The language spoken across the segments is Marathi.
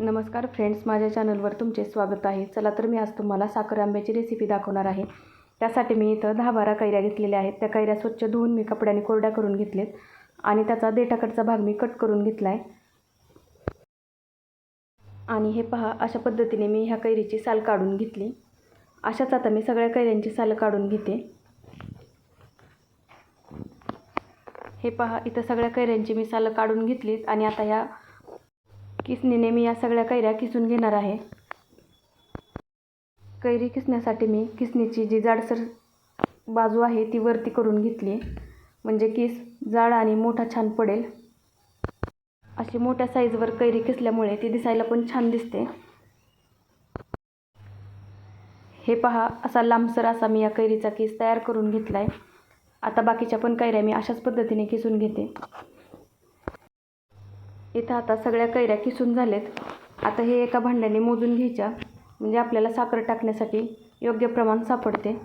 नमस्कार फ्रेंड्स माझ्या चॅनलवर तुमचे स्वागत आहे. चला तर मी आज तुम्हाला साखर आंब्याची रेसिपी दाखवणार आहे. त्यासाठी मी इथं दहा बारा कैऱ्या घेतलेल्या आहेत. त्या कैऱ्या स्वच्छ धुवून मी कपड्याने कोरड्या करून घेतलेत आणि त्याचा देठाकडचा भाग मी कट करून घेतला आहे आणि हे पहा अशा पद्धतीने मी ह्या कैरीची साल काढून घेतली. अशाच आता मी सगळ्या कैऱ्यांची सालं काढून घेते. हे पहा इथं सगळ्या कैऱ्यांची मी सालं काढून घेतलीत आणि आता ह्या किसणीने मी या सगळ्या कैऱ्या किसून घेणार आहे? कैरी किसण्यासाठी मी किसणीची जी जाडसर बाजू आहे ती वरती करून घेतली. म्हणजे किस जाड आणि मोठा छान पडेल. अशी मोठ्या साईजवर कैरी किसल्यामुळे ती दिसायला पण छान दिसते. हे पहा असा लांबसर असा मी या कैरीचा किस तयार करून घेतला आहे आता बाकीच्या पण कैऱ्या मी अशाच पद्धतीने किसून घेते. इथं आता सगळ्या कैऱ्या किसून झालेत. आता हे एका भांड्याने मोजून घ्यायच्या. म्हणजे आपल्याला साखर टाकण्यासाठी योग्य प्रमाण सापडते.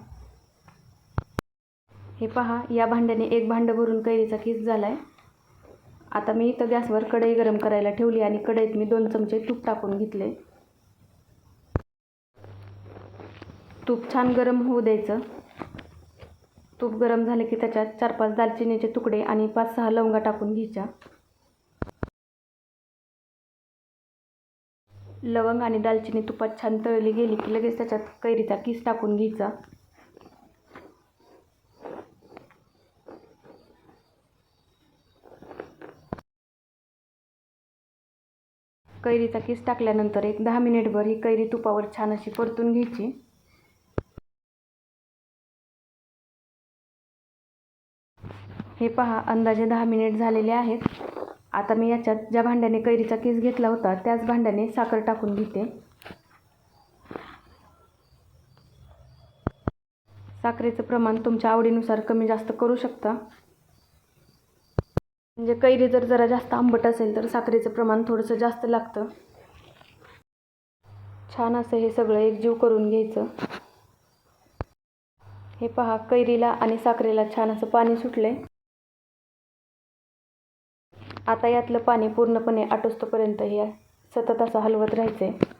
हे पहा या भांड्याने एक भांडं भरून कैरीचा किस झाला आहे आता मी इथं गॅसवर कढई गरम करायला ठेवली आणि कढईत मी दोन चमचे तूप टाकून घेतले. तूप छान गरम होऊ द्यायचं. तूप गरम झाले की त्याच्यात चार पाच दालचिनीचे तुकडे आणि पाच सहा लवंगा टाकून घ्यायच्या. लवंग आणि दालचिनी तुपात छान तळली गेली की लगेच त्याच्यात कैरीचा किस टाकून घ्यायचा. कैरीचा किस टाकल्यानंतर एक दहा मिनिटभर ही कैरी तुपावर छान अशी परतून घ्यायची. हे पहा अंदाजे दहा मिनिट झालेले आहेत. आता मी याच्यात ज्या भांड्याने कैरीचा केस घेतला होता त्याच भांड्याने साखर टाकून घेते. साखरेचं प्रमाण तुमच्या आवडीनुसार कमी जास्त करू शकता. म्हणजे कैरी जर जरा जास्त आंबट असेल तर साखरेचं प्रमाण थोडंसं जास्त लागतं. छान असं हे सगळं एकजीव करून घ्यायचं. हे पहा कैरीला आणि साखरेला छान असं पाणी सुटलं आहे आता यातलं पाणी पूर्णपणे आटोस्तोपर्यंत हे सतत असं हलवत राहायचं आहे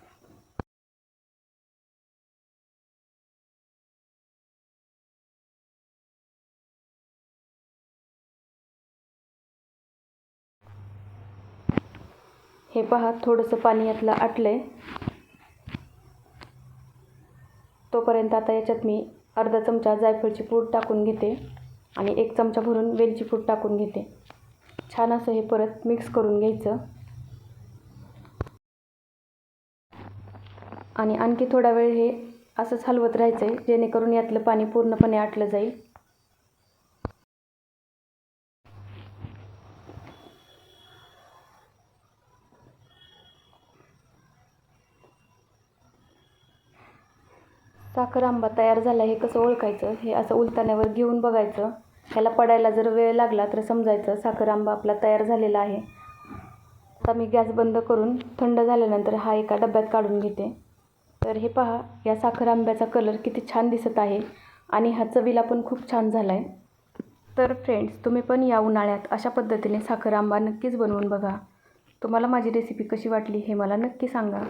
हे पहा थोडंसं पाणी यातलं आटलं आहे तोपर्यंत आता याच्यात मी अर्धा चमचा जायफळची पूड टाकून घेते आणि एक चमचा भरून वेलची पूड टाकून घेते. छान असं हे परत मिक्स करून घ्यायचं. आणि आणखी थोडा वेळ हे असंच हलवत राहायचं आहे जेणेकरून यातलं पाणी पूर्णपणे आटलं जाईल. साखर आंबा तयार झाला हे कसं ओळखायचं? हे असं उलताण्यावर घेऊन बघायचं. ह्याला पडायला जर वेळ लागला तर समजायचं साखर आंबा आपला तयार झालेला आहे. आता मी गॅस बंद करून थंड झाल्यानंतर हा एका डब्यात काढून घेते. तर हे पहा या साखर आंब्याचा कलर किती छान दिसत आहे आणि हा चवीला पण खूप छान झाला आहे तर फ्रेंड्स तुम्ही पण या उन्हाळ्यात अशा पद्धतीने साखर आंबा नक्कीच बनवून बघा. तुम्हाला माझी रेसिपी कशी वाटली हे मला नक्की सांगा.